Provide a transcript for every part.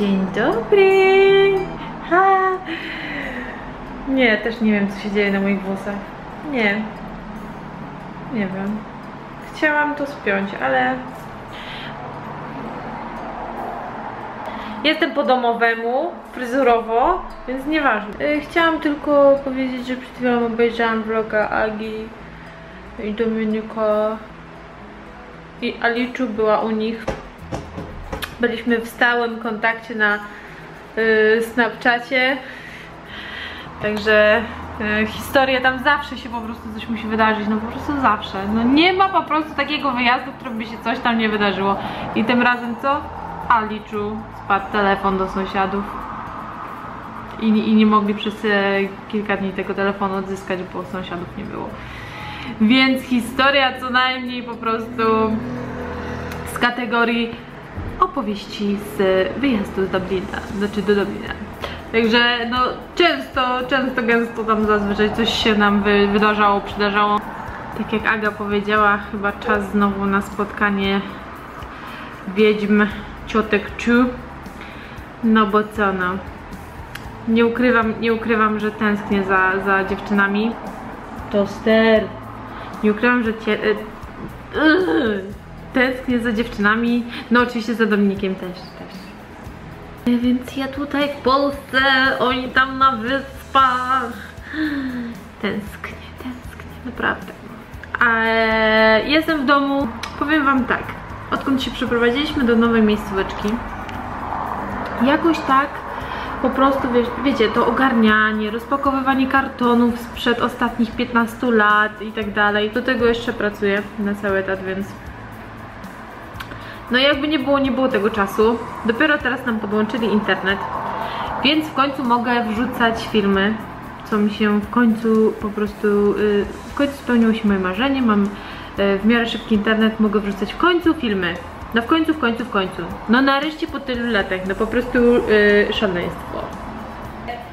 Dzień dobry! Ha. Nie, też nie wiem co się dzieje na moich włosach. Nie. Nie wiem. Chciałam to spiąć, ale... Jestem po domowemu, fryzurowo, więc nieważne. Y, Chciałam tylko powiedzieć, że przed chwilą obejrzałam vloga Agi i Dominika i Aliczu była u nich. Byliśmy w stałym kontakcie na y, Snapchacie. Także y, historia tam zawsze się po prostu coś musi wydarzyć, no po prostu zawsze. No nie ma po prostu takiego wyjazdu, w którym by się coś tam nie wydarzyło. I tym razem co? Aliczu spadł telefon do sąsiadów. I, I nie mogli przez e, kilka dni tego telefonu odzyskać, bo sąsiadów nie było. Więc historia co najmniej po prostu z kategorii opowieści z wyjazdu z Dublina, znaczy do Dublina. Także no często, często, gęsto tam zazwyczaj coś się nam wy, wydarzało, przydarzało. Tak jak Aga powiedziała, chyba czas znowu na spotkanie wiedźm, ciotek Chu. No bo co no. Nie ukrywam, nie ukrywam, że tęsknię za, za dziewczynami. Toster. Nie ukrywam, że cie, y, y, tęsknię za dziewczynami. No oczywiście za Dominikiem też, też. E, Więc ja tutaj w Polsce, oni tam na wyspach. Tęsknię, tęsknię, naprawdę. Ale jestem w domu, powiem wam tak, odkąd się przeprowadziliśmy do nowej miejscóweczki, jakoś tak po prostu, wie, wiecie, to ogarnianie, rozpakowywanie kartonów sprzed ostatnich 15 lat i tak dalej. Do tego jeszcze pracuję na cały etat, więc no jakby nie było, nie było tego czasu. Dopiero teraz nam podłączyli internet, więc w końcu mogę wrzucać filmy, co mi się w końcu po prostu, yy, w końcu spełniło się moje marzenie, mam yy, w miarę szybki internet, mogę wrzucać w końcu filmy. No w końcu, w końcu, w końcu. No nareszcie po tylu latach, no po prostu yy, szaleństwo.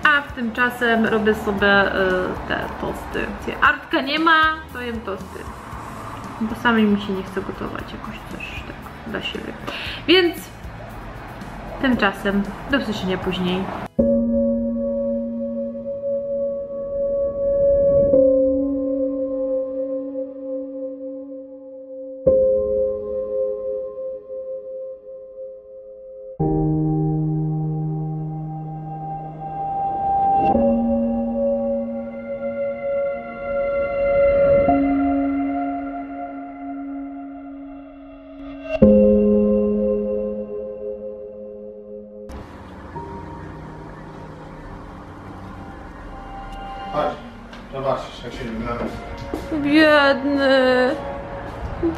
A w tym czasem robię sobie yy, te tosty. Artka nie ma, to jem tosty. Bo samej mi się nie chce gotować jakoś coś tak dla siebie. Więc tymczasem do usłyszenia później. Chodź, zobaczysz jak się wygląda. Biedny.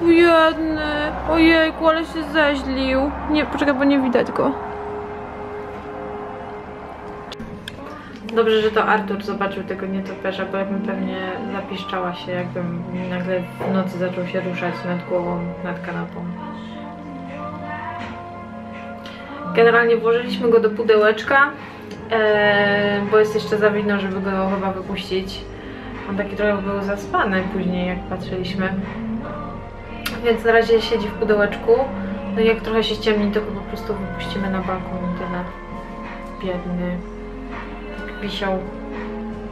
Biedny. Ojejku, ale się zeźlił. Nie, poczekaj, bo nie widać go. Dobrze, że to Artur zobaczył tego nietoperza, bo ja bym pewnie zapiszczała się, jakbym nagle w nocy zaczął się ruszać nad głową, nad kanapą. Generalnie włożyliśmy go do pudełeczka, bo jest jeszcze za widno, żeby go chyba wypuścić. On taki trochę był zaspany później, jak patrzyliśmy. Więc na razie siedzi w pudełeczku. No i jak trochę się ściemni, to go po prostu wypuścimy na balkon i tyle. Biedny. Tak wisiał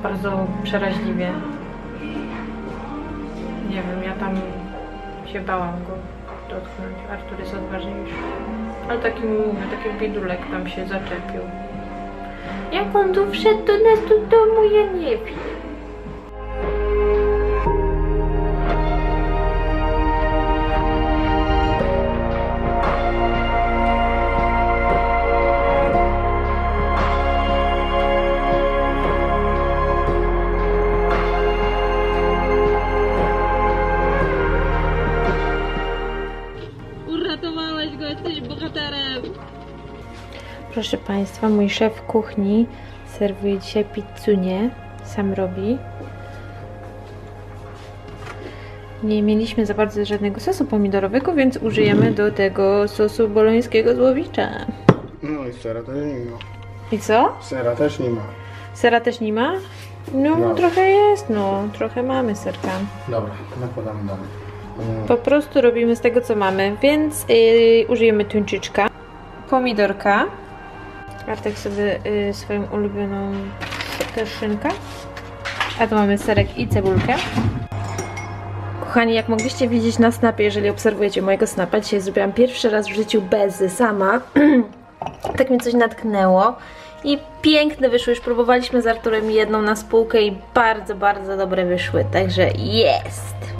bardzo przeraźliwie. Nie wiem, ja tam się bałam go dotknąć. Artur jest odważniejszy. Ale taki mówię, taki bidulek tam się zaczepił. Jak on tu wszedł do nas do domu, ja nie wiem. Uratowałeś go, jesteś bohaterem! Proszę Państwa, mój szef kuchni serwuje dzisiaj pizzunię. Sam robi. Nie mieliśmy za bardzo żadnego sosu pomidorowego, więc użyjemy do tego sosu bolońskiego z łowicza. No i sera też nie ma. I co? Sera też nie ma. Sera też nie ma? No, No. trochę jest, no. Trochę mamy serka. Dobra, nakładamy dalej. Mm, Po prostu robimy z tego, co mamy, więc yy, użyjemy tuńczyczka, pomidorka, Artek sobie y, swoją ulubioną szynkę. A tu mamy serek i cebulkę. Kochani, jak mogliście widzieć na snapie, jeżeli obserwujecie mojego snapa, dzisiaj zrobiłam pierwszy raz w życiu bezy sama. tak mnie coś natknęło. I piękne wyszły, już próbowaliśmy z Arturem jedną na spółkę i bardzo, bardzo dobre wyszły, także jest!